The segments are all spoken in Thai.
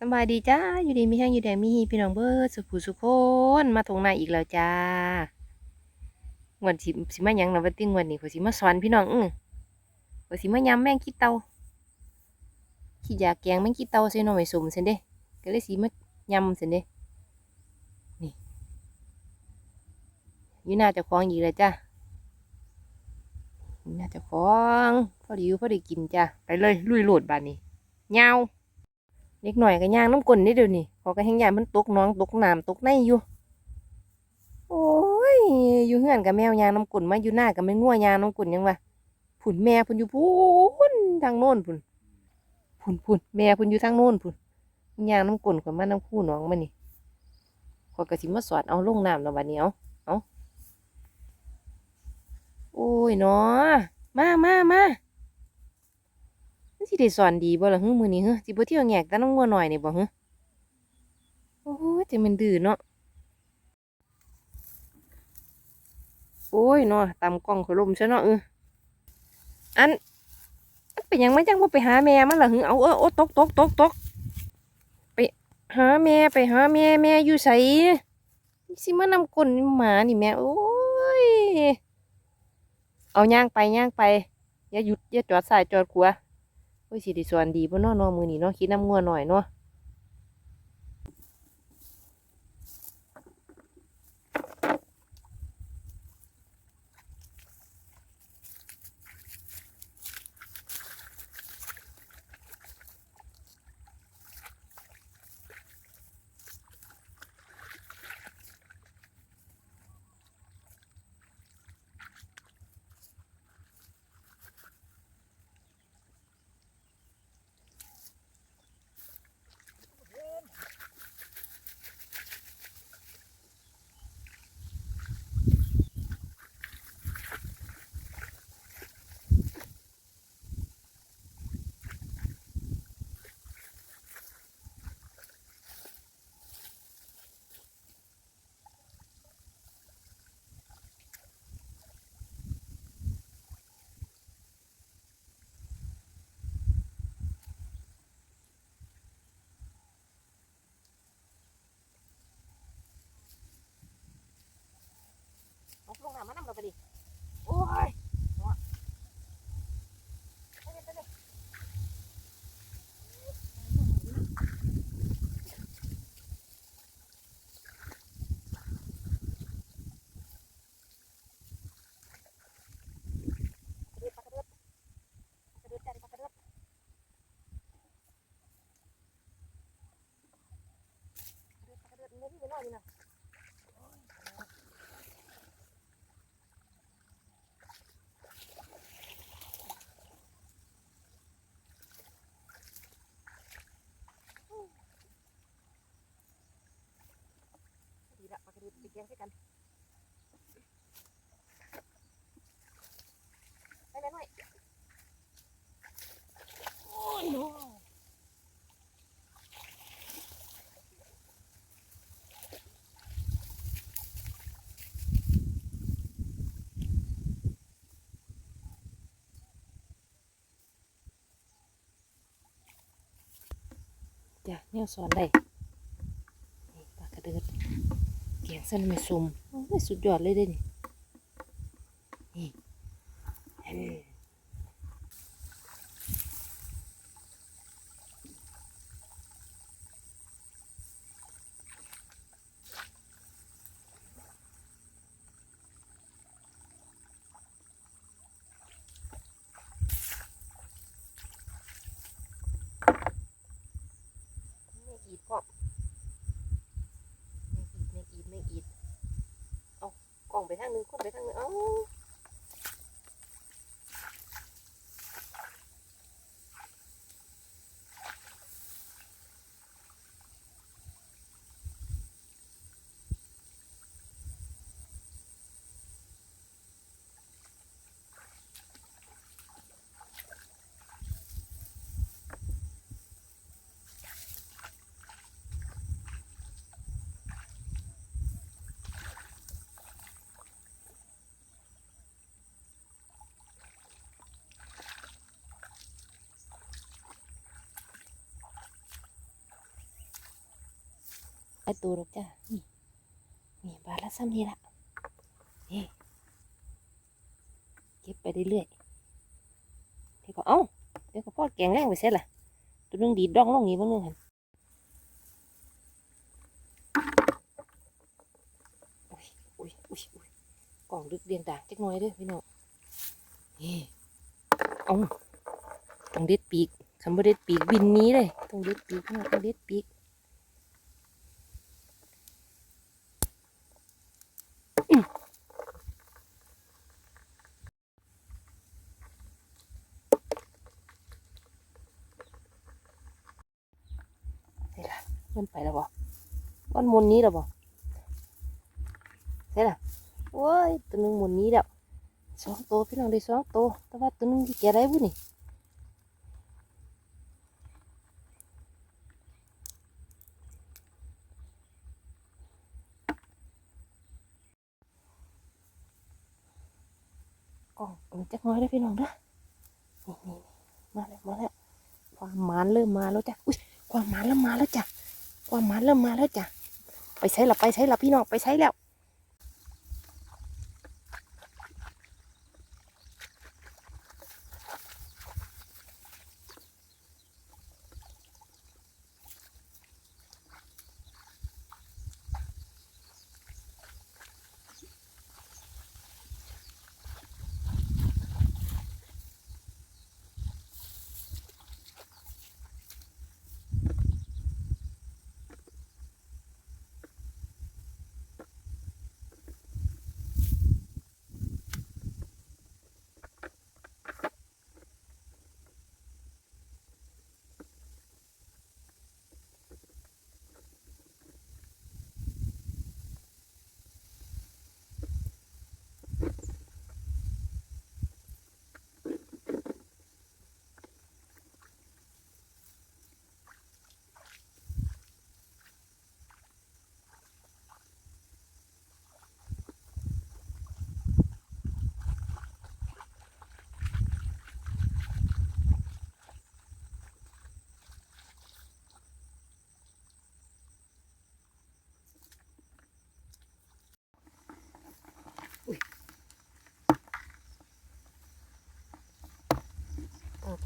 สบายดีจ้า อยู่ดีมีแห้งอยู่แดงมีฮีพี่น้องเบิร์ดสุขุสุขคนมาทงนาอีกแล้วจ้างวันสิสิมาหยังนะวันติ้งวันนี้ขอสิมาสอนพี่น้องอื้อขอสิมายำแมงขี้เตาขี้ยาแกงแมงขี้เตาใส่หน่อไม้ส้มซั่นเด้ก็เลยสิมายำซั่นเด้นี่อยู่หน้าเจ้าของอีกแล้วจ้าอยู่หน้าเจ้องพอดีอยู่พอดีกินจ้าไปเลยลุยโหลดบานนี้ยาว เล็กหน่อยก็ย่างน้ำกลนได้เดี๋ยวนี้ขอก็แห้งยานมันตกน้องตกน้ำตกในอยู่ โอ้ยอยู่เฮือนกับแมวยางน้ำกลนมาอยู่หน้ากับไม่ง่วยางน้ำกลนยังวะผุนแม่พุ่นอยู่พุ่นทางโน้นพุ่นผุนผุนแม่พุ่นอยู่ทางโน้นพุ่นยางน้ำกลนกับมาน้ำคู่น้องมันนี่ขอกระสิมาสอดเอาลงน้ำแล้วบัดนี้เอาเอาโอ้ยเนาะมามามา สิได้สอนดีบ่ล่ะฮึมื้อนี้ฮึสิบ่เที่ยวแงกแต่น้องงัวหน่อยนี่บ่ฮึโอ้ยจะมันดื้อเนาะโอ้ยเนาะตำกล้องขอยลมซะเนาะเอออันมันเป็นหยังมันจังบ่ไปหาแม่มันล่ะฮึเอาเออโอ้ตกตกตกตกไปหาแม่ไปหาแม่แม่อยู่ไสสิมานำกลนหมานี่แม่โอ้ยเอาย่างไปย่างไปอย่าหยุดอย่าจอดซ้ายจอดขวา โอ้ยสิได้สอนดีบ่เนาะเนาะมือนี้เนาะคิดน้ำงัวหน่อยเนาะเอาลงน้ำมาน้ำเราไปดิโอ้ย ดีละปลากระดูกไปแกงใส่กันไปแม่หน่อยโอ้ยโน่ จ้ะเนี่ยสอนได้นี่ปลากระเดิดเกียงเส้นไม่ซุ่มโอ้ยสุดยอดเลยเด้นี่นี่เอ้ยไม่อีกก็ไม่อีกไม่อีกไม่อีกเอากล่อง ไปทางนึงคนไปทางนึงเอ้า ไอตัวดอกจ้านี่นี่บาทละซ้ำนี่ละนี่เก็บไปเรื่อยๆเดี๋ยวก็เอ้าเดี๋ยวก็พ่อแกงแรงไปเสร็จละตัวนึงดีดดองลงนี้บ้างนึงหันอุ้ยอุ้ยอุ้ยอุ้ยกล่องดึกเดียงดากจักหน่อยเด้อพี่น้องนี่เอ้าต้องเด็ดปีกคำว่าเด็ดปีกบินนี้เลยต้องเด็ดปีกน้องต้องเด็ดปีก เสร็จละ มันไปแล้วบ่มันมุนนี้แล้วบ่เสร็จละโอ้ยตัวหนึงมุนนี้แล้วสองตัวพี่น้องได้สองตัวแต่ว่าตัวนึงที่แกได้บุนี่กล่องมันจักน้อยได้พี่น้องนี่นี่นี่มาแล้วมาแล้วความหมานเริ่มมาแล้วจ้ะอุ้ยความหมานเริ่มมาแล้วจ้ะ ความมานเริ่มมาแล้วจ้ะไปใช้ละไปใช้ละพี่น้องไปใช้แล้ว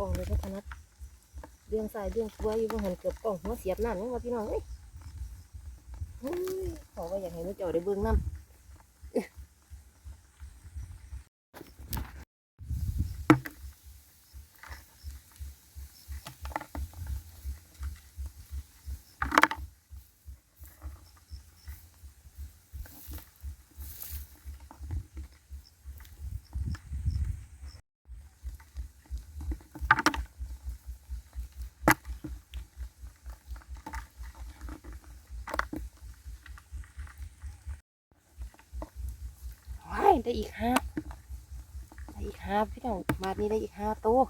กล่องเลยทุกนัดเบี่ยงสายเบี่ยงตัวอยู่บนหันเกือบกล่องหัวเสียบนั่นนี่ว่าพี่น้องเอ้ยเฮ้ยขอว่าอยากให้ลูกเจ้าได้เบื้องน้ำ ได้อีกห้าได้อีกห้าพี่น้องมาดนี้ได้อีกห้าตัว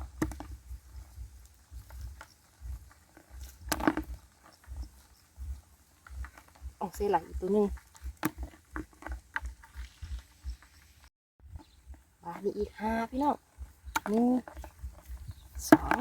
ออกเสียไหลอีกตัวหนึ่งมาดนี้อีกห้าพี่น้องหนึ่งสอง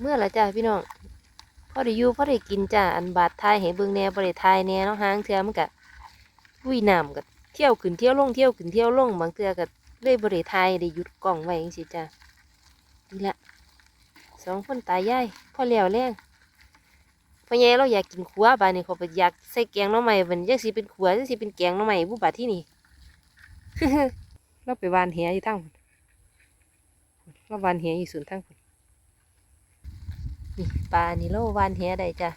เมื่อละจ้าพี่น้องพอได้อยู่พอได้กินจ้าอันบาดทายให้เบิ่งแน่บ่ไทายแน่เนาะหางเทื่อมันก็ลุยน้ำก็เที่ยวขึ้นเที่ยวลงเที่ยวขึ้นเที่ยวลงบางเทือก็เลยบ่ไทายได้หยุดกล้องไว้จังซี่จ้านี่ละสองคนตายย่ายพอแล้วแรงพ่อใหญ่เราอยากกินขัวบาดนี้เขาไปอยากใส่แกงน่อไม้เพิ่นจังสิเป็นขัวจังสิเป็นแกงน่อไม้บุบาดที่นี่เราไปวานแหอยู่ทางพุ่นเราวานแหอยู่สวนทางพุ่น นี่ปลานี่เราวานแหได้จ้ะ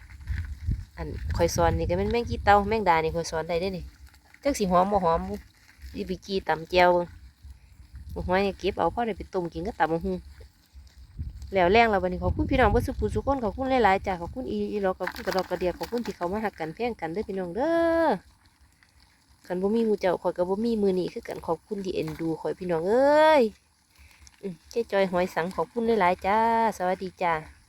อันคอยสอนนี่ก็เป็นแมงกีเต่าแมงดานี่คอยสอนได้เด้นี่จักสิหอมบ่หอมบุดีไปกีตำแจวเบิ่งบ่หอยนี่เก็บเอาพ่อได้ไปต้มกินก็ตำบักหุ่งแล้วแรงแล้วบัดนี้ขอบคุณพี่น้องเบ่สุผู้สุขคนขอบคุณหลายๆจ้ะขอบคุณอีอีหลอกขอบคุณกระดอกกระเดียขอบคุณที่เขามาหักกันแพ่งกันเด้อพี่น้องเด้อคันบ่มีหมู่เจ้าข่อยก็บ่มีมือนี้คือกันขอบคุณที่เอ็นดูข่อยพี่น้องเอ้ยอืมเจ๊จอยหอยสังขอบคุณหลายๆจ้า สวัสดีจ้า